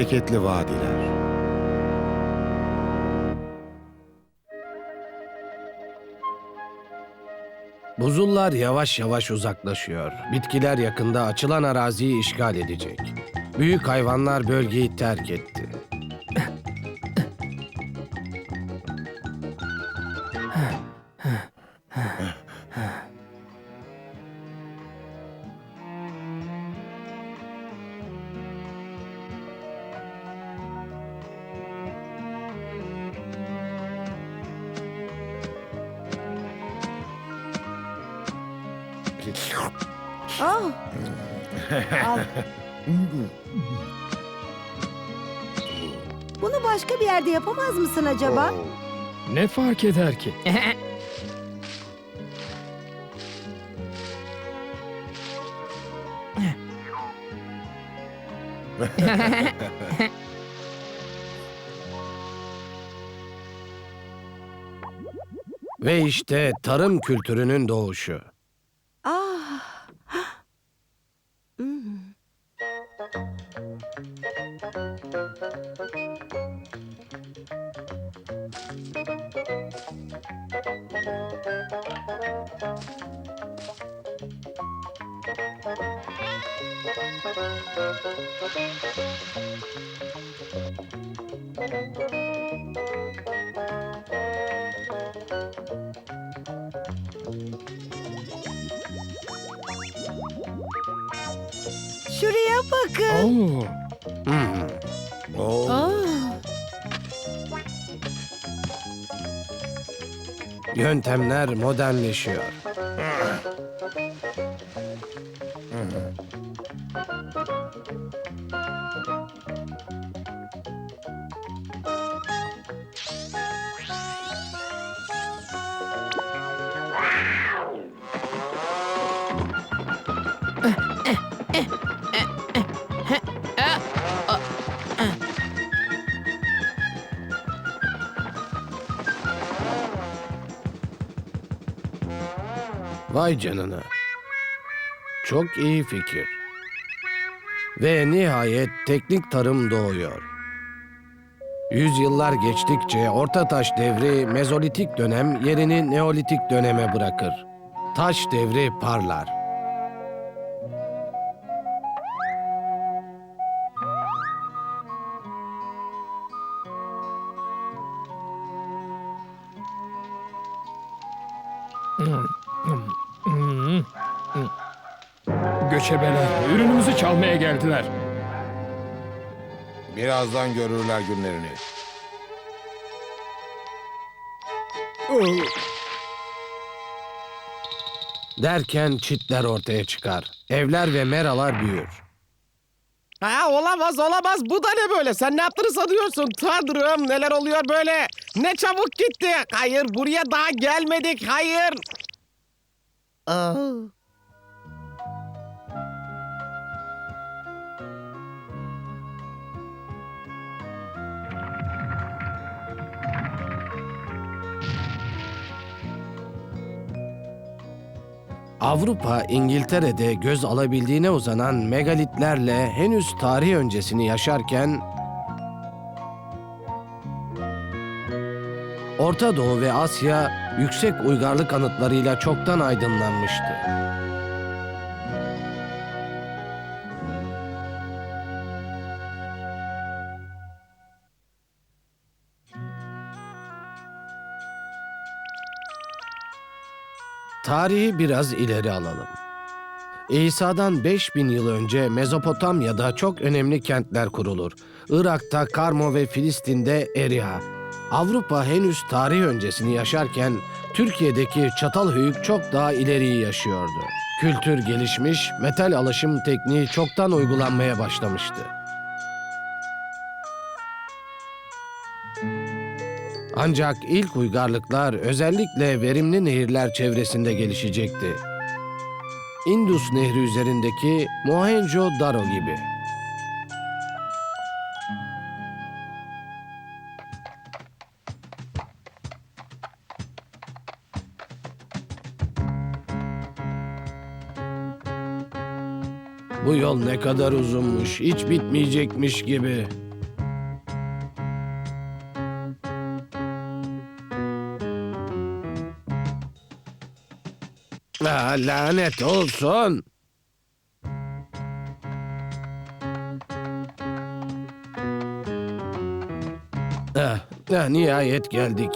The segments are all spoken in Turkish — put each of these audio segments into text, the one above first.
bereketli vadiler. Buzullar yavaş yavaş uzaklaşıyor. Bitkiler yakında açılan araziyi işgal edecek. Büyük hayvanlar bölgeyi terk etti. Mısın acaba? Ne fark eder ki? Ve işte tarım kültürünün doğuşu. Yöntemler modernleşiyor. Vay canına. Çok iyi fikir. Ve nihayet teknik tarım doğuyor. Yüzyıllar geçtikçe Orta Taş devri Mezolitik dönem yerini Neolitik döneme bırakır. Taş devri parlar. Göçebeler ürünümüzü çalmaya geldiler. birazdan görürler günlerini. Derken çitler ortaya çıkar. Evler ve meralar büyür. Ha olamaz olamaz bu da ne böyle sen ne yaptığını sanıyorsun Tanrım neler oluyor böyle ne çabuk gitti hayır buraya daha gelmedik hayır Aa. Avrupa, İngiltere'de göz alabildiğine uzanan megalitlerle henüz tarih öncesini yaşarken Orta Doğu ve Asya yüksek uygarlık anıtlarıyla çoktan aydınlanmıştı. Tarihi biraz ileri alalım. İsa'dan 5000 yıl önce Mezopotamya'da çok önemli kentler kurulur. Irak'ta Karmo ve Filistin'de Eriha. Avrupa henüz tarih öncesini yaşarken Türkiye'deki Çatalhöyük çok daha ileriyi yaşıyordu. Kültür gelişmiş, metal alışım tekniği çoktan uygulanmaya başlamıştı. Ancak ilk uygarlıklar özellikle verimli nehirler çevresinde gelişecekti. Indus Nehri üzerindeki Mohenjo-Daro gibi. Bu yol ne kadar uzunmuş, hiç bitmeyecekmiş gibi. Ah, lanet olsun. Ah, nihayet geldik.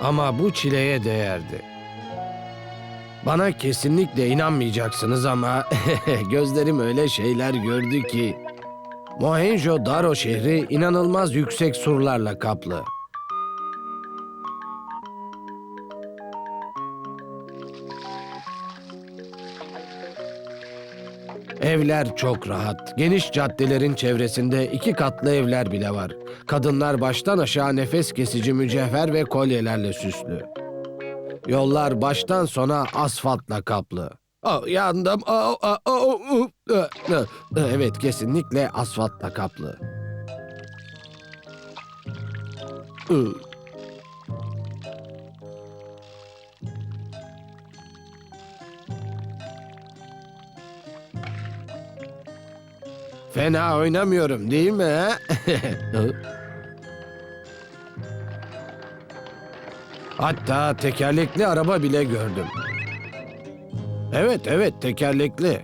Ama bu çileye değerdi. Bana kesinlikle inanmayacaksınız ama gözlerim öyle şeyler gördü ki. Mohenjo-Daro şehri inanılmaz yüksek surlarla kaplı. Evler çok rahat. Geniş caddelerin çevresinde iki katlı evler bile var. Kadınlar baştan aşağı nefes kesici mücevher ve kolyelerle süslü. Yollar baştan sona asfaltla kaplı. Oh, yandım. Oh, oh, oh, oh. Evet, kesinlikle asfaltla kaplı. Ih. Fena oynamıyorum değil mi? ha? Hatta tekerlekli araba bile gördüm. Evet evet tekerlekli.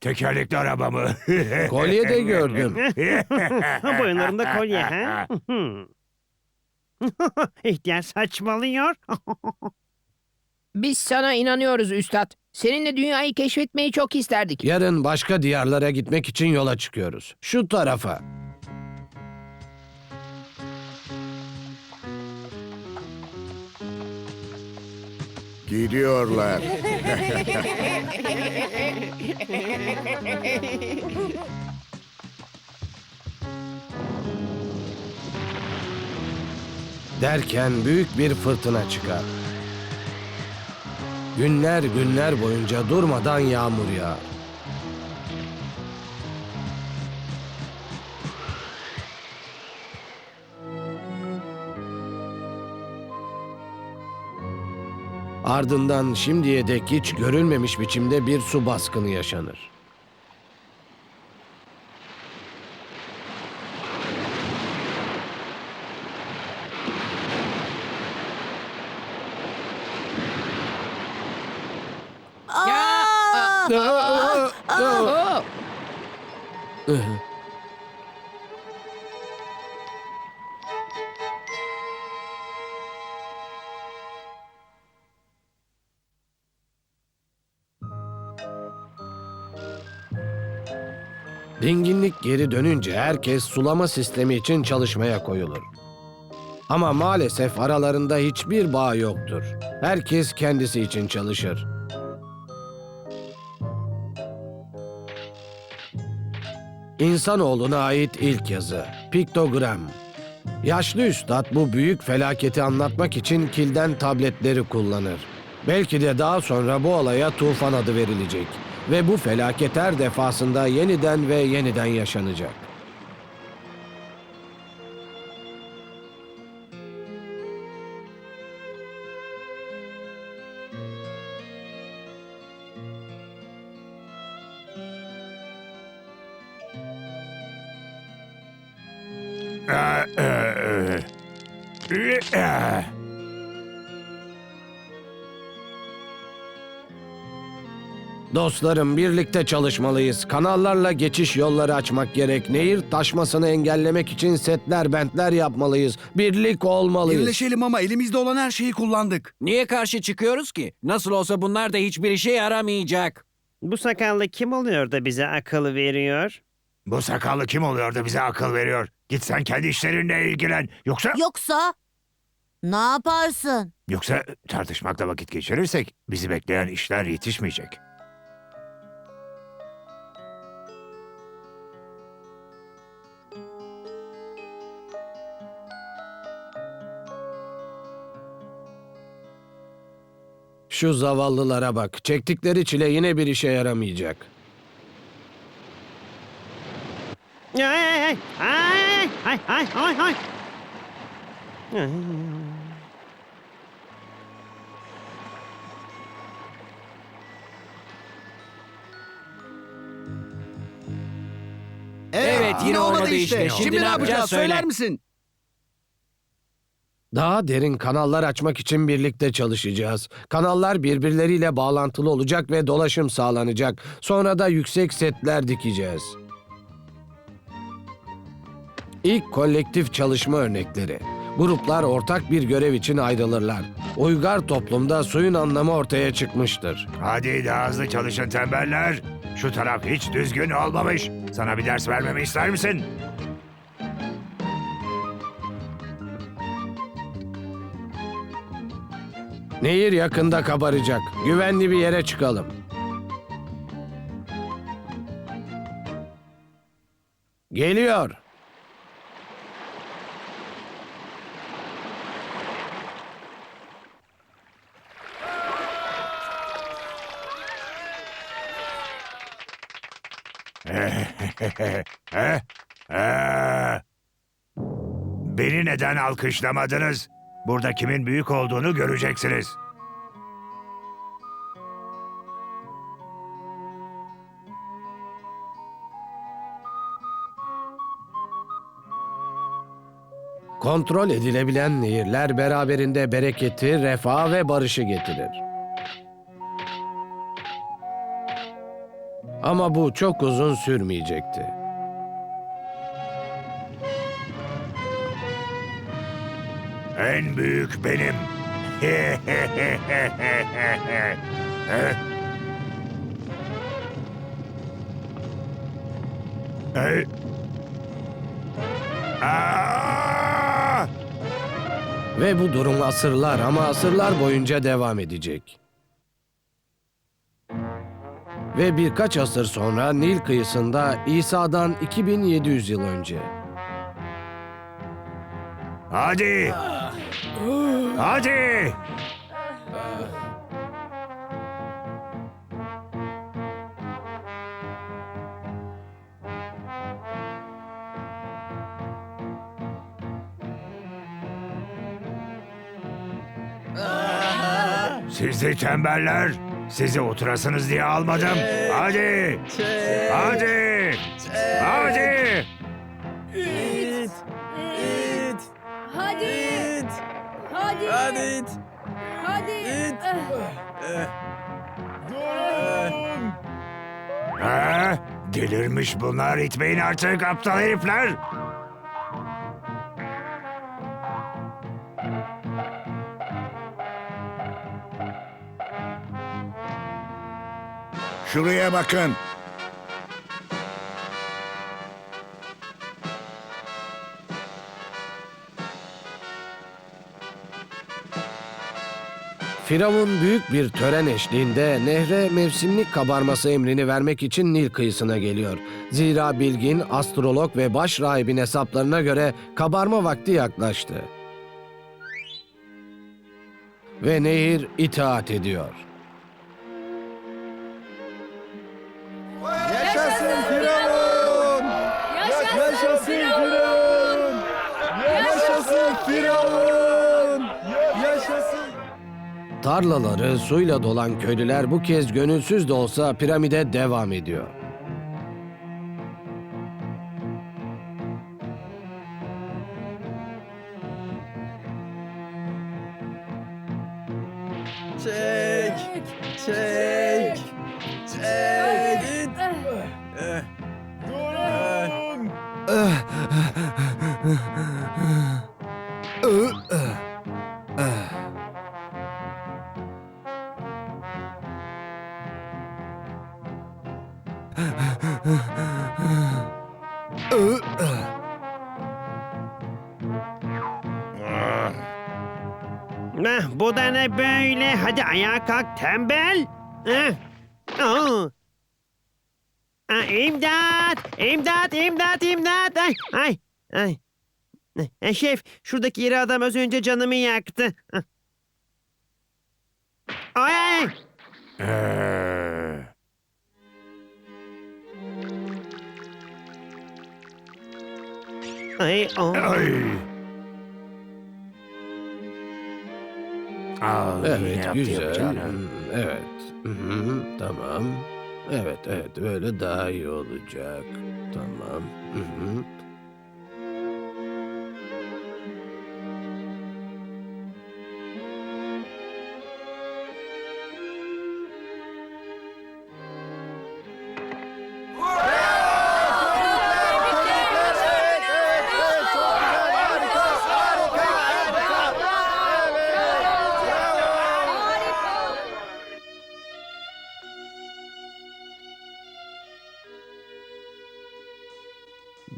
Tekerlekli araba mı? Kolye de gördüm. Boyunlarında kolye ha? İhtiyar saçmalıyor. Biz sana inanıyoruz üstad. Seninle dünyayı keşfetmeyi çok isterdik. Yarın başka diyarlara gitmek için yola çıkıyoruz. Şu tarafa. Gidiyorlar. Derken büyük bir fırtına çıkar. Günler günler boyunca durmadan yağmur yağar. Ardından şimdiye dek hiç görülmemiş biçimde bir su baskını yaşanır. Dönünce herkes sulama sistemi için çalışmaya koyulur. Ama maalesef aralarında hiçbir bağ yoktur. Herkes kendisi için çalışır. İnsanoğluna ait ilk yazı, piktogram. Yaşlı üstad bu büyük felaketi anlatmak için kilden tabletleri kullanır. Belki de daha sonra bu olaya tufan adı verilecek ve bu felaket her defasında yeniden ve yeniden yaşanacak. Dostlarım birlikte çalışmalıyız. Kanallarla geçiş yolları açmak gerek. Nehir taşmasını engellemek için setler, bentler yapmalıyız. Birlik olmalıyız. Birleşelim ama elimizde olan her şeyi kullandık. Niye karşı çıkıyoruz ki? Nasıl olsa bunlar da hiçbir işe yaramayacak. Bu sakallı kim oluyor da bize akıl veriyor? Bu sakallı kim oluyor da bize akıl veriyor? Git sen kendi işlerinle ilgilen. Yoksa Yoksa ne yaparsın? yoksa tartışmakla vakit geçirirsek bizi bekleyen işler yetişmeyecek. Şu zavallılara bak. Çektikleri çile yine bir işe yaramayacak. Ay ay ay ay ay ay ay ay. Ay. Evet yine olmadı işte. Şimdi, ne yapacağız söyler misin? Daha derin kanallar açmak için birlikte çalışacağız. Kanallar birbirleriyle bağlantılı olacak ve dolaşım sağlanacak. Sonra da yüksek setler dikeceğiz. İlk kolektif çalışma örnekleri. Gruplar ortak bir görev için ayrılırlar. Uygar toplumda suyun anlamı ortaya çıkmıştır. Hadi daha hızlı çalışın tembeller. Şu taraf hiç düzgün olmamış. Sana bir ders vermemi ister misin? Nehir yakında kabaracak. Güvenli bir yere çıkalım. Geliyor. Beni neden alkışlamadınız? Burada kimin büyük olduğunu göreceksiniz. Kontrol edilebilen nehirler beraberinde bereketi, refah ve barışı getirir. Ama bu çok uzun sürmeyecekti. En büyük benim. He? Hey. Aa! Ve bu durum asırlar ama asırlar boyunca devam edecek. Ve birkaç asır sonra Nil kıyısında İsa'dan 2700 yıl önce Hadi. Hadi. Sizi tembeller. Sizi oturasınız diye almadım. Hadi. Hadi. Hadi. Ha? Delirmiş bunlar. İtmeyin artık aptal herifler. Şuraya bakın. Firavun büyük bir tören eşliğinde nehre mevsimlik kabarması emrini vermek için Nil kıyısına geliyor. Zira bilgin, astrolog ve baş rahibin hesaplarına göre kabarma vakti yaklaştı. Ve nehir itaat ediyor. Tarlaları suyla dolan köylüler bu kez gönülsüz de olsa piramide devam ediyor. Çek. Çek. Kalk tembel. Eh. Aa. Aa, imdat! İmdat! İmdat! İmdat! Ay! Ay! Ay! Eh, şef, şuradaki iri adam az önce canımı yaktı. Ah. Ay! ay. Ee, Ay! oh. ay. Yine Evet, yaptı güzel. yapacağını. Hmm, Evet. Hı, Tamam. Evet, evet. Böyle daha iyi olacak. Tamam. Hı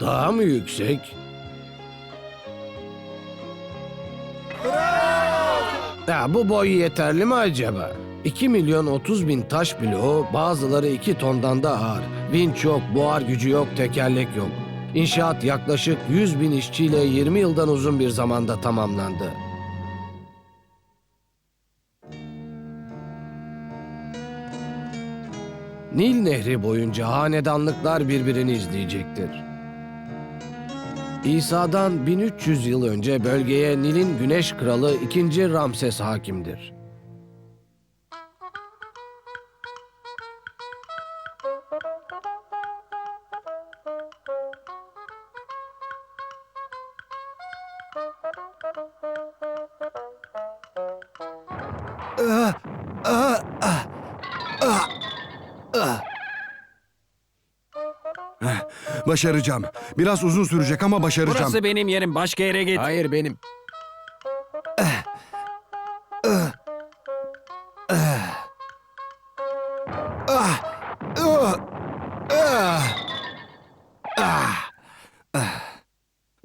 Daha mı yüksek? Ya bu boy yeterli mi acaba? 2 milyon 30 bin taş bloğu, bazıları 2 tondan da ağır. Vinç yok, buhar gücü yok, tekerlek yok. İnşaat yaklaşık 100 bin işçiyle 20 yıldan uzun bir zamanda tamamlandı. Nil Nehri boyunca hanedanlıklar birbirini izleyecektir. İsa'dan 1300 yıl önce bölgeye Nil'in güneş kralı 2. Ramses hakimdir. Başaracağım. Biraz uzun sürecek ama başaracağım. Burası benim yerim. Başka yere git. Hayır benim.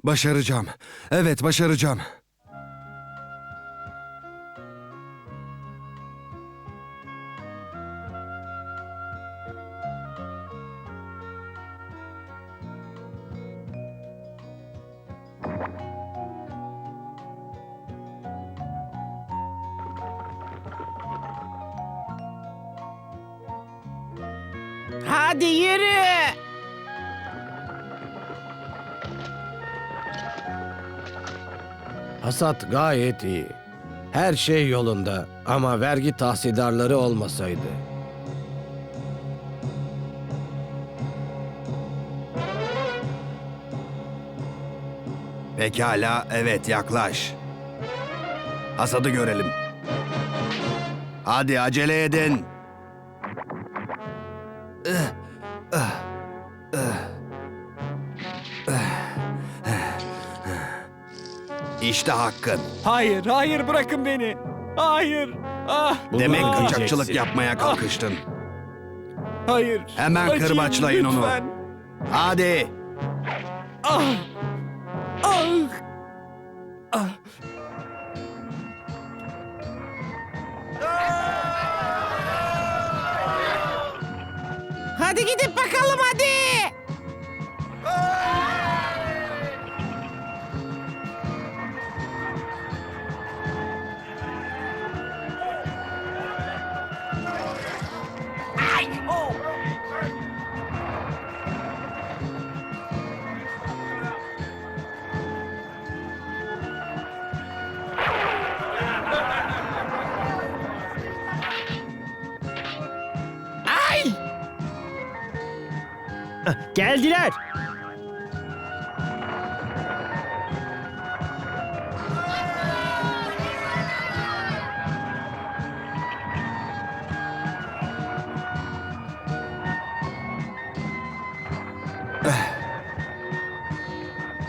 Başaracağım. Evet, başaracağım. Hadi yürü. Hasat gayet iyi. Her şey yolunda ama vergi tahsildarları olmasaydı. Pekala, evet yaklaş. Hasadı görelim. Hadi acele edin. İşte hakkın. Hayır, hayır bırakın beni. Hayır. Ah, Demek kaçakçılık yapmaya kalkıştın. hayır. Hemen Acıyın kırbaçlayın onu. lütfen. Hadi. Ah. Ah. Ah. Hadi gidip bakalım hadi. Geldiler.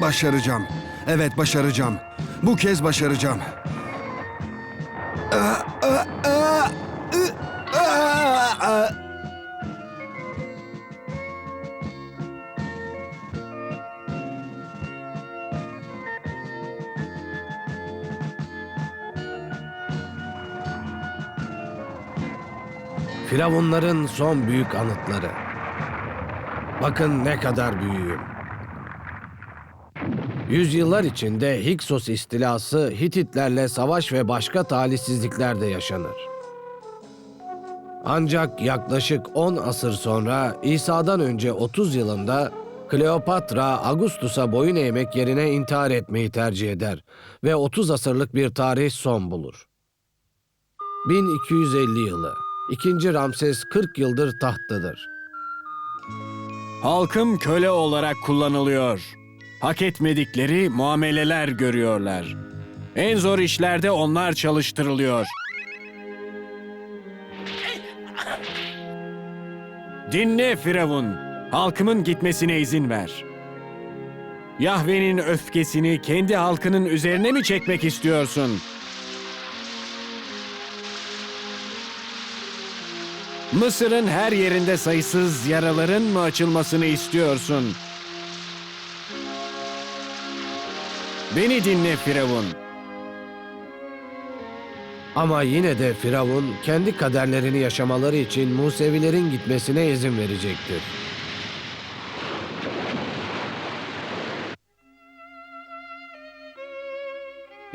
Başaracağım. Evet başaracağım. Bu kez başaracağım. Firavunların son büyük anıtları. Bakın ne kadar büyüğüm. Yüzyıllar içinde Hiksos istilası Hititlerle savaş ve başka talihsizlikler de yaşanır. Ancak yaklaşık 10 asır sonra İsa'dan önce 30 yılında Kleopatra Augustus'a boyun eğmek yerine intihar etmeyi tercih eder ve 30 asırlık bir tarih son bulur. 1250 yılı. İkinci Ramses 40 yıldır tahttadır. Halkım köle olarak kullanılıyor. Hak etmedikleri muameleler görüyorlar. En zor işlerde onlar çalıştırılıyor. Dinle Firavun. Halkımın gitmesine izin ver. Yahve'nin öfkesini kendi halkının üzerine mi çekmek istiyorsun? Mısır'ın her yerinde sayısız yaraların mı açılmasını istiyorsun? Beni dinle Firavun. Ama yine de Firavun kendi kaderlerini yaşamaları için Musevilerin gitmesine izin verecektir.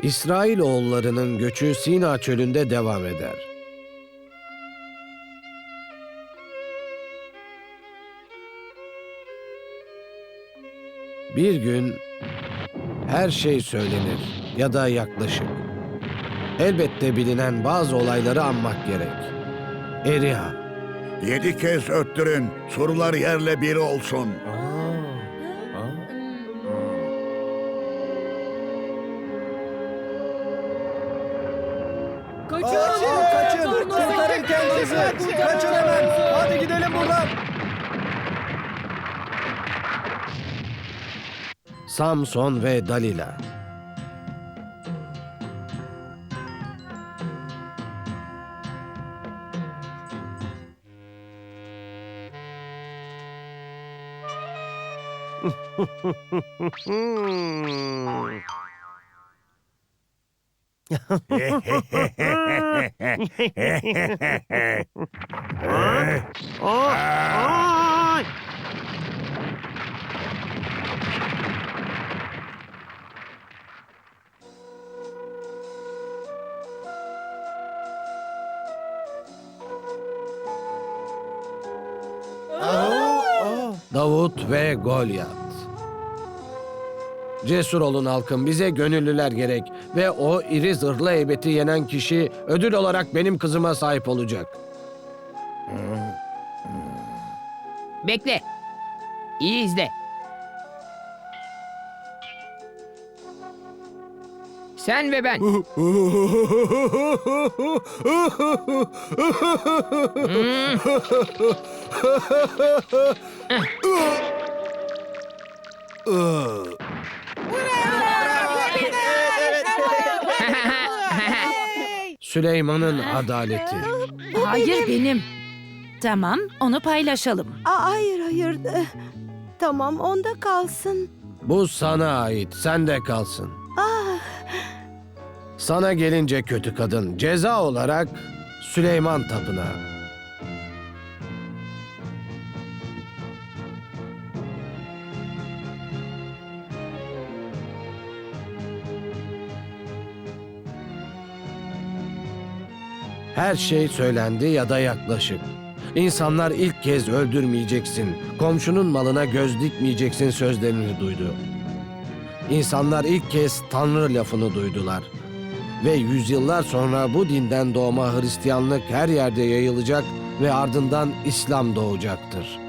İsrail oğullarının göçü Sina çölünde devam eder. Bir gün her şey söylenir ya da yaklaşık. Elbette bilinen bazı olayları anmak gerek. Eriha, Yedi kez öttürün. Sorular yerle bir olsun. Samson ve Dalila. Ay. Davut ve Golyat. Cesur olun halkım, bize gönüllüler gerek ve o iri zırhlı heybeti yenen kişi ödül olarak benim kızıma sahip olacak. Bekle. İyi izle. Sen ve ben. Süleyman'ın adaleti. Hayır benim. Tamam onu paylaşalım. Aa, hayır hayır. Eh, Tamam onda kalsın. Bu sana ait, sen de kalsın. Ah, Sana gelince kötü kadın, ceza olarak Süleyman Tapınağı. Her şey söylendi ya da yaklaşık. İnsanlar ilk kez öldürmeyeceksin, komşunun malına göz dikmeyeceksin sözlerini duydu. İnsanlar ilk kez Tanrı lafını duydular. Ve yüzyıllar sonra bu dinden doğma Hristiyanlık her yerde yayılacak ve ardından İslam doğacaktır.